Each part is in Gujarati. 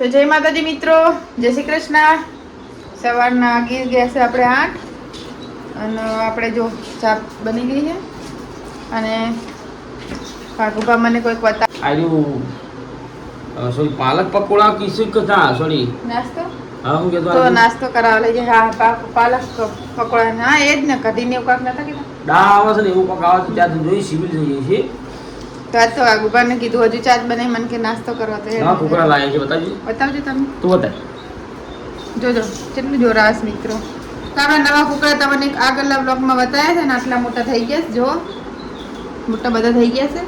તો જય માતાજી મિત્રો જય શ્રી કૃષ્ણ. સવારના ગીર ગયા છે આપણે આઠ. અને આપણે જો ચા બની ગઈ છે. અને ભાગુભા મને કોઈક બતા આર્યું સોરી પાલક પકોડા કિસી કથા સોરી? નાસ્તો? હા હું કહેતો તો નાસ્તો કરાવવા લઈ જાય. હા પાલક પકોડા. હા એ જ ને કઢીને એવું કાંક નતા કીધું? ડા આવે છે ને એવું કાંક આવે છે ત્યાં જોઈ સિવિલ થઈ છીએ. તો આજ તો ભાગુભાને કીધું હજુ ચા બને મન કે નાસ્તો કરવા તો હા નવા કુકડા છે બતાવજો. બતાવજો તમે. તું બતાવ. જોજો કેટલું જોરાશ મિત્રો. તારા નવા કુકરા તમને એક આગળના બ્લોગમાં બતાવ્યા છે ને આટલા મોટા થઈ ગયા છે જો. મોટા બધા થઈ ગયા છે.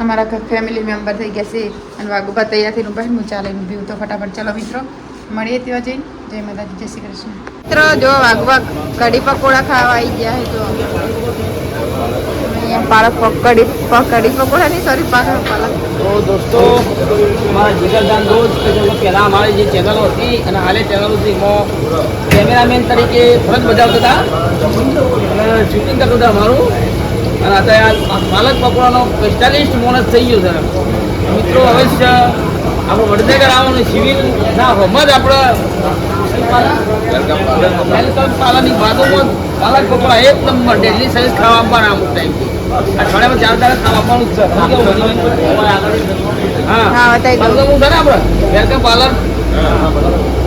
અમારા ફેમિલી મેમ્બર થઈ ગયા છે. અને વાગુભા તૈયાર થઈને પછી હું ચાલે ઊભી તો ફટાફટ. ચાલો મિત્રો મળીએ ત્યાં જઈને. જય માતાજી જય શ્રી કૃષ્ણ. મિત્રો જો વાગવા કઢી પકોડા ખાવા આવી ગયા છે જો. પાલક પકડી પકડી પકોડા. નહીં સોરી પાલક પાલક તો દોસ્તો મારા જીગરદાન દોસ્ત કે જેઓ પહેલાં અમારી જે ચેનલો હતી અને હાલે ચેનલો હતી એમાં કેમેરામેન તરીકે ફરજ બજાવતા હતા. અને શૂટિંગ કરતા હતા અમારું. અને અત્યારે આ પાલક પકોડાનો સ્પેશિયાલિસ્ટ મોનસ થઈ ગયો છે. મિત્રો અવશ્ય આપણે વડનગર આવવાનું સિવિલ ના હોમ જ આપણે વેલકમ પાલાની બાજુમાં પાલક પકોડા નંબર ડેલી સર્વિસ ખાવા પણ અમુક ટાઈમથી અઠવાડિયામાં ચાર દાડા ખાવા આપવાનું છે હા હા, આપણે વેલકમ પાર્લર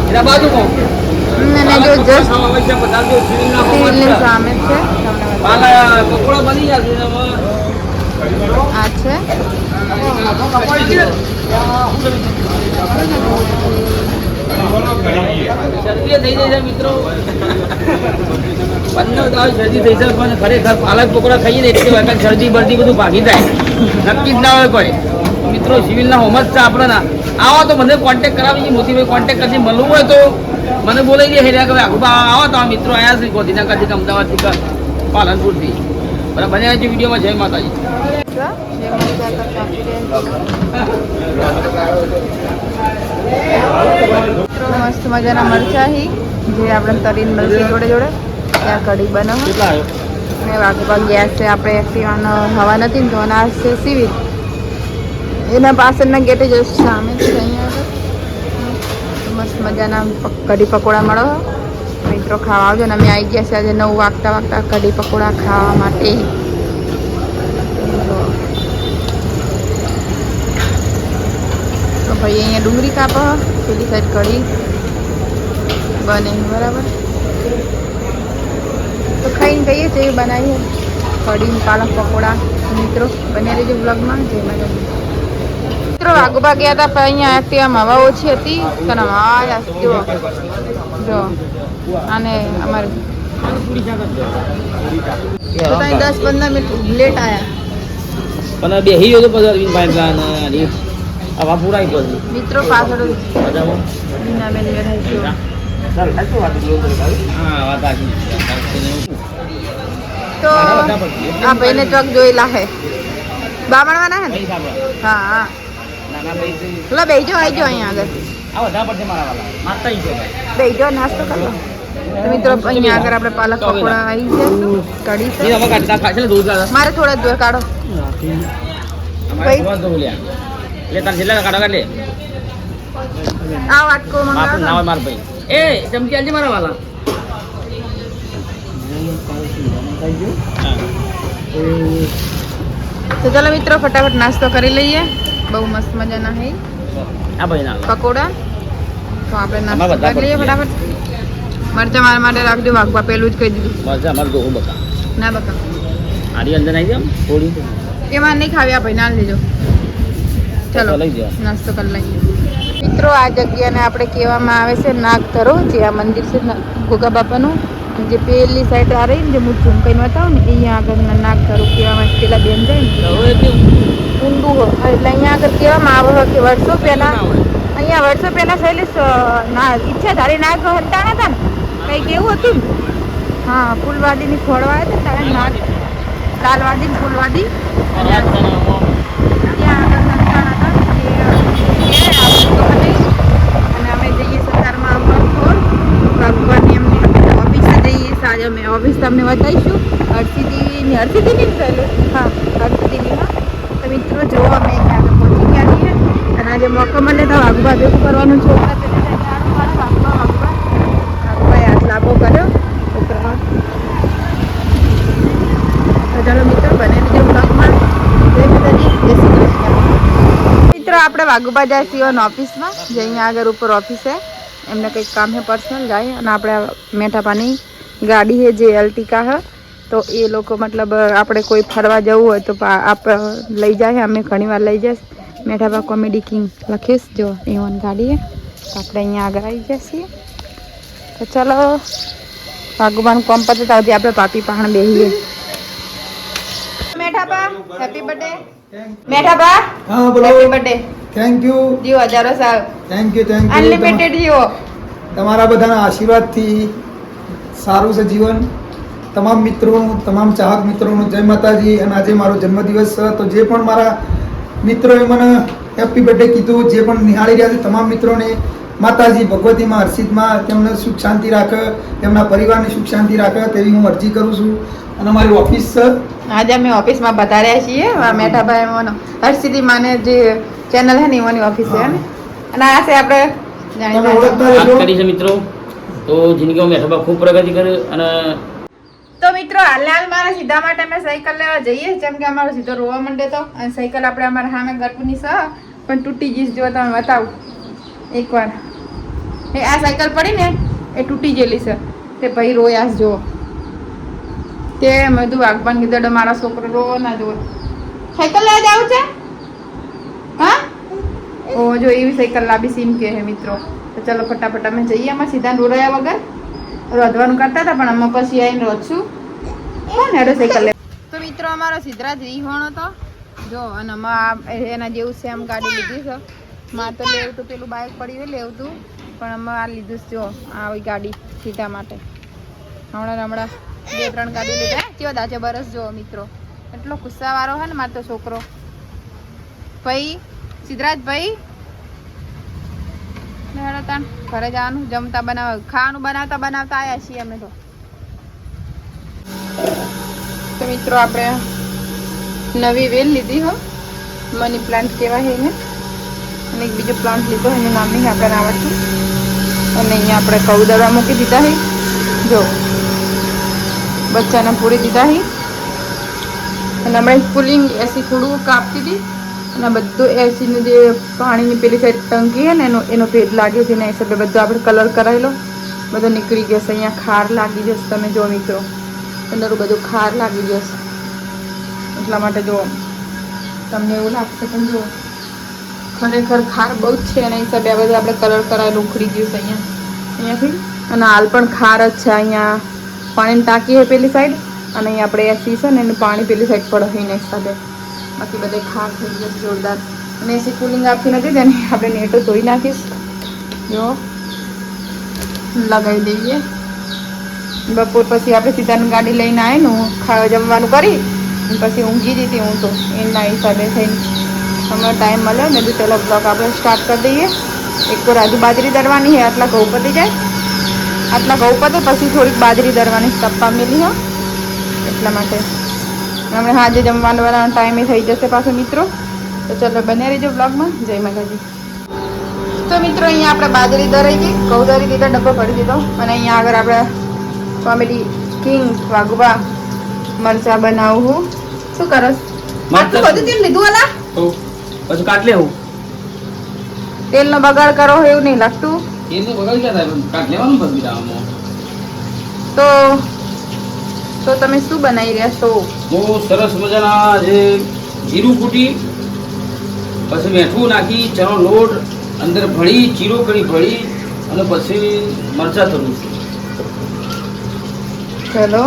એના બાજુમાં અને જો જસ્ટ. સિવિલના સામે છે પકોડા બની જશે આ છે શરદી થઈ જાય પણ ખરેખર પાલક પકોડા ખાઈએ ને શરદી બરદી બધું ભાગી જાય. નક્કી જ ના હોય કોઈ. મિત્રો, સિવિલના હોમ જ છે આપણે ના આવો તો મને કોન્ટેક કરાવી મોતીભાઈ કોન્ટેક કરજે. મળવું હોય તો મને બોલાવી દે. હેર્યા કે આગુબા આવો તો મિત્રો આવ્યા છે. ગોધીનગરથી અમદાવાદથી પાલનપુરથી. બરાબર વિડીયોમાં. જય માતાજી. જો, જે મજા કરતા મસ્ત મજાના મરચાં હી જે આપણે તરીને મરચી જોડે જોડે ત્યાં કઢી બનાવો ને વાઘબા ગેસ છે આપણે એક્ટિવાનો હવા નથી ને તો ના છે સીવી. એના પાછળના ગેટે જસ્ટ સામે છે અહીંયા આગળ. મસ્ત મજાના કઢી પકોડા મળો. મિત્રો ખાવા આવજો ને અમે આવી ગયા છે આજે નવ વાગતા વાગતા કઢી પકોડા ખાવા માટે તો ભાઈ અહીંયા ડુંગળી કાપો પેલી સાઈડ કઢી. બને, બરાબર. તો ખાઈને કહીએ છે એ બનાવીએ. કઢી, પાલક, પકોડા. મિત્રો બને રહેજો બ્લોગમાં જય માતા મિત્રો વાઘુબા ગયા હતા પણ અહીંયા ત્યાં હવા ઓછી હતી. તને હવા જો. જો. અને અમારે. દસ પંદર મિનિટ લેટ આવ્યા પણ બે હી તો અને આવા પૂરા પછી મિત્રો પાછળ મજામાં? બીનાબેન બેઠા છે. જો. હા વાત સાચી તો આ ભાઈને ચોક જોયેલા હે બામણવાના હે. હા હા. પેલા બેજો આવી અહીંયા આગળ. આ બધા પડશે મારા વાલા. માતા છે બેજો નાસ્તો કરો. તો મિત્રો અહીંયા આગળ આપણે પાલક પકોડા આવી છે. કઢી છે. મારે થોડા જ દૂર કાઢો ભાઈ. એટલે તાર છેલ્લા કાઢો કાઢ. લે આ વાત કો મંગા મંગાવો હોય માર ભાઈ. એ ચમચી આલજે મારા વાલા. તો ચાલો મિત્રો ફટાફટ નાસ્તો કરી લઈએ. બહુ મસ્ત મજાના હે. આ ભાઈ ના. પકોડા. તો આપણે નાસ્તો કરી લઈએ ફટાફટ. મરચા મારા માટે રાખજો વાગવા પેલું જ કહી દીધું. મરચા મારે દોહું બકા. ના બકા. આરી અંદર આવી જામ થોડી. એમાં નહીં ખાવી આ ભાઈ ના લેજો. ચલો. નાસ્તો કરી લઈએ. મિત્રો આ જગ્યાને આપણે કહેવામાં આવે છે નાગધરો જે આ મંદિર છે ગોગા બાપાનું. જે પેલી સાઈડ આ રહી ને જે હું ઝુમકાઈને બતાવું ને અહીંયા આગળ નાગધરો કહેવામાં. પેલા બેન જાય ને. ઊંડું હોય. એટલે અહીંયા આગળ કહેવામાં આવે કે વર્ષો પહેલાં અહીંયા વર્ષો પહેલાં શૈલેષ ઈચ્છાધારી નાગ હંતાણા હતા ને કંઈક એવું હતું ને. હા ફૂલવાદીની ખોળવા હતા તારે નાગ લાલવાદી ને ફૂલવાદી યાદ છે ને આમાં. ત્યાં આગળ હંતાણા હતા એ એ આવું તો નહીં. અને અમે જઈએ સતારમાં અમરખોર ભગવાનની એમની ઓફિસે જઈએ સાંજે અમે ઓફિસ તમને બતાવીશું હરસિદ્ધિની હરસિદ્ધિની જ પહેલું હા હરસિદ્ધિની હા તો મિત્રો જો અમે અહીંયા આગળ પહોંચી ગયા છીએ અને આજે મોકો મળે તો વાઘુબા ભેગું કરવાનું છોકરા પેલે જઈને આડો પાડો વાઘુબા વાઘુબા વાઘુબાએ હાથ લાંબો કર્યો છોકરાનો તો ચાલો મિત્રો બને બીજો બ્લોગમાં જય માતાજી જય શ્રી કૃષ્ણ મિત્રો આપણે વાઘુબા જાય સીઓન ઓફિસમાં, જે અહીંયા આગળ ઉપર ઓફિસ છે. એમને કંઈક કામ છે પર્સનલ જાય અને આપણે મેઠાપાની ગાડી છે જે અલ્ટિકા હ. તો એ લોકો મતલબ આપણે કોઈ ફરવા જવું હોય તો આપ લઈ જાય, અમે ઘણીવાર લઈ જઈશ. મેઠાપા કોમેડી કિંગ લખીશ, જો એવન ગાડી છે. તો આપણે અહીંયા આગળ આવી જઈએ તો ચલો ભાગવાન કોમ પતે આપણે પાપી પહાણ બેહીએ. મેઠાપા હેપી બર્થડે મેઠાપા હા બોલો. હેપી બર્થડે થેન્ક યુ જીવો હજારો સાહેબ thank you thank you unlimited જીવો. તમારા બધાના આશીર્વાદથી સારું છે જીવન. તમામ મિત્રોનું તમામ ચાહક મિત્રોનું જય માતાજી અને આજે મારો જન્મદિવસ છે. તો જે પણ મારા મિત્રોએ મને હેપી બર્થડે કીધું જે પણ નિહાળી રહ્યા છે તમામ મિત્રોને માતાજી ભગવતીમાં હર્ષિતમાં તેમને સુખ શાંતિ રાખે તેમના પરિવારને સુખ શાંતિ રાખે તેવી હું અરજી કરું છું. અને અમારી ઓફિસ સર આજે અમે ઓફિસમાં પધાર્યા છીએ. આ મેઠાભાઈ એમનો માને જે ચેનલ હે ને એમાંની ઓફિસ છે અને આ છે આપણે કરી છે મિત્રો. તો જિંદગીમાં મેઠાબા ખૂબ પ્રગતિ કરે અને તો મિત્રો હાલ હાલ મારા સીધા માટે અમે સાયકલ લેવા જઈએ. જેમ કે અમારો સીધો રોવા માંડે તો. અને સાયકલ આપણે અમારા સામે ગરબુની સહ પણ તૂટી જઈશ જો તમે બતાવું. એકવાર. એ આ સાયકલ પડી ને, એ તૂટી ગયેલી છે. તે ભાઈ રોયાસ જો તે મેં કીધું વાગવાન કીધું મારા છોકરો રો ના જો સાયકલ લેવા જાવ છે? હા? ઓ, જો એવી સાયકલ લાંબી સીમ કે હે મિત્રો. તો ચલો ફટાફટ અમે જઈએ અમે સીધા રોયા વગર. રોધવાનું કરતા હતા, પણ અમે પછી આવીને રોધશું. કોણ હેડો સાયકલ લે? તો મિત્રો, અમારો સિદ્ધરાજ રીહોણો હતો. જો, અને અમે એના જેવું સેમ ગાડી લીધી છે. મારે તો લેવું તો પેલું બાઇક રહે લેવું તું. પણ અમે આ લીધું જો આવી ગાડી સીધા માટે. હમણાં હમણાં બે, ત્રણ ગાડી લીધા કેવો દાજે બરસ જો, મિત્રો. એટલો ગુસ્સાવાળો હે ને મારો તો છોકરો. ભાઈ સિદ્ધરાજ ભાઈ ને હેડો તાણ ઘરે જવાનું, જમતા બનાવ, ખાવાનું બનાવતા બનાવતા આવ્યા છીએ અમે તો. તો મિત્રો, આપણે નવી વેલ લીધી, હો. મની પ્લાન્ટ કહેવાય એને? અને એક બીજો પ્લાન્ટ લીધો, એનું નામ નહીં આપણે આવડતું અને અહીંયા આપણે કઉ દવા મૂકી દીધા હી. જો, બચ્ચાને પૂરી દીધા હી. અને હમણાં કુલિંગ એસી થોડું કાપતી હતી. અને બધું એસીનું જે પાણીની પેલી સાઈડ ટંકી છે ને, એનો એનો ભેદ લાગ્યો છે એના હિસાબે બધું આપણે કલર કરાવેલો બધો નીકળી ગયો છે, અહીંયા ખાર લાગી જશે, તમે જો મિત્રો. અંદર બધું ખાર લાગી જશે. એટલા માટે જો, તમને એવું લાગશે પણ જો. ખરેખર ખાર બહુ જ છે. એના હિસાબે આ બધું આપણે કલર કરાયેલું ઉખડી ગયું છે અહીંયા. અહીંયાથી. અને હાલ પણ ખાર જ છે અહીંયા. પાણીની ટાંકી છે પેલી સાઈડ અને અહીંયા આપણે એસી છે ને એનું પાણી પેલી સાઈડ પડે છે સાથે બાકી બધે ખાર થઈ ગયો જોરદાર. અને એસી કુલિંગ આપતી નથી તેને આપણે નેટો ધોઈ નાખીશ. જો. લગાવી દઈએ. બપોર પછી આપણે સીધાની ગાડી લઈને આવીને ખાવા જમવાનું કરી પછી ઊંઘી દીધી હું તો. એના હિસાબે થઈને. હમણાં ટાઈમ મળે ને બી પેલો બ્લોક આપણે સ્ટાર્ટ કરી દઈએ. એક તો રાજુ બાજરી દરવાની છે આટલા ઘઉં પતી જાય. આટલા ઘઉં પતે પછી થોડીક બાજરી દરવાની ટપ્પા મેલી હો. એટલા માટે. હમણાં સાંજે જમવાનું બનાવવાનો ટાઈમે થઈ જશે પાછો મિત્રો. તો ચાલો બને રહીજો બ્લોગમાં જય માતાજી. તો મિત્રો અહીંયા આપણે બાજરી દરાઈ ગઈ. ઘઉં દરી દીધા ડબ્બો ભરી દીધો. અને અહીંયા આગળ આપણે કોમેડી કિંગ વાગવા મરચા બનાવું હું શું કરસ આટલું બધું તેલ લીધું અલા? પછી કાટ લેવું. તેલનો બગાડ કરો એવું નહીં લાગતું? એ તો બગાડ ગયા થાય? કાટ લેવાનું પછી બીજામાં તો તો તમે શું બનાવી રહ્યા છો? બહુ સરસ મજાના જે જીરું કૂટી પછી મેઠું નાખી ચણો લોટ અંદર ભળી ચીરો કરી ભળી અને પછી મરચા થયું ચલો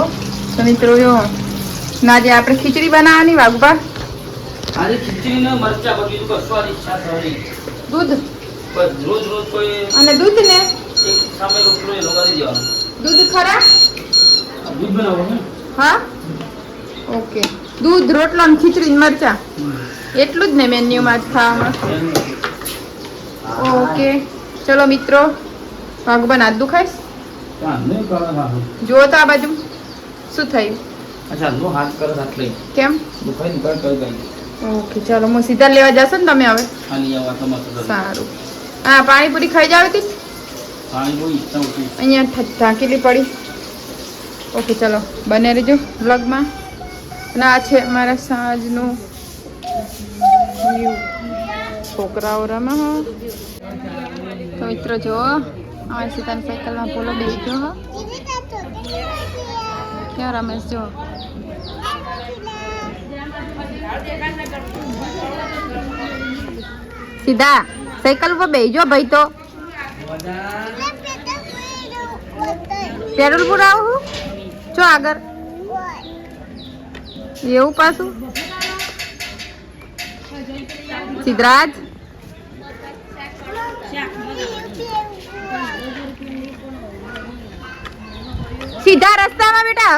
મિત્રો જો ના જે આપણે ખીચડી બનાવવાની વાઘુબા આજે મરચા ઈચ્છા દૂધ? રોજ રોજ કોઈ અને દૂધ ને એક સામે રોટલો એ લગાડી દેવાનો. દૂધ ખરા? દૂધ બનાવો ને. હા? ઓકે. દૂધ રોટલો ને ખીચડી ને મરચા? એટલું જ ને મેન્યુમાં જ ખાવામાં? ઓકે. ચલો મિત્રો વાઘુબા હાથ દુખાઈશ? જુઓ તો આ બાજુ. શું થયું? અચ્છા નો હાથ કરે હાથ લઈ કેમ? દુખાઈ ને કર કર ગઈ ઓકે ચાલો હું સીધા લેવા જશો ને તમે હવે? સારું. હા પાણીપુરી ખાઈ જાવ હતી અહીંયા ઢાંકેલી પડી. ઓકે ચલો બને રહેજો વ્લોગમાં. અને આ છે અમારા સાંજનું છોકરાઓ રમે હો તો મિત્રો જો અમારી સીતાની સાયકલમાં પોલો બેસી ગયો હો. ક્યાં રમેશ જો? સીધા સાયકલ ઉપર બેજો ભાઈ તો. પેટ્રોલ પુરાવું છો આગળ. એવું પાછું. સિદ્ધરાજ. સીધા રસ્તામાં બેટા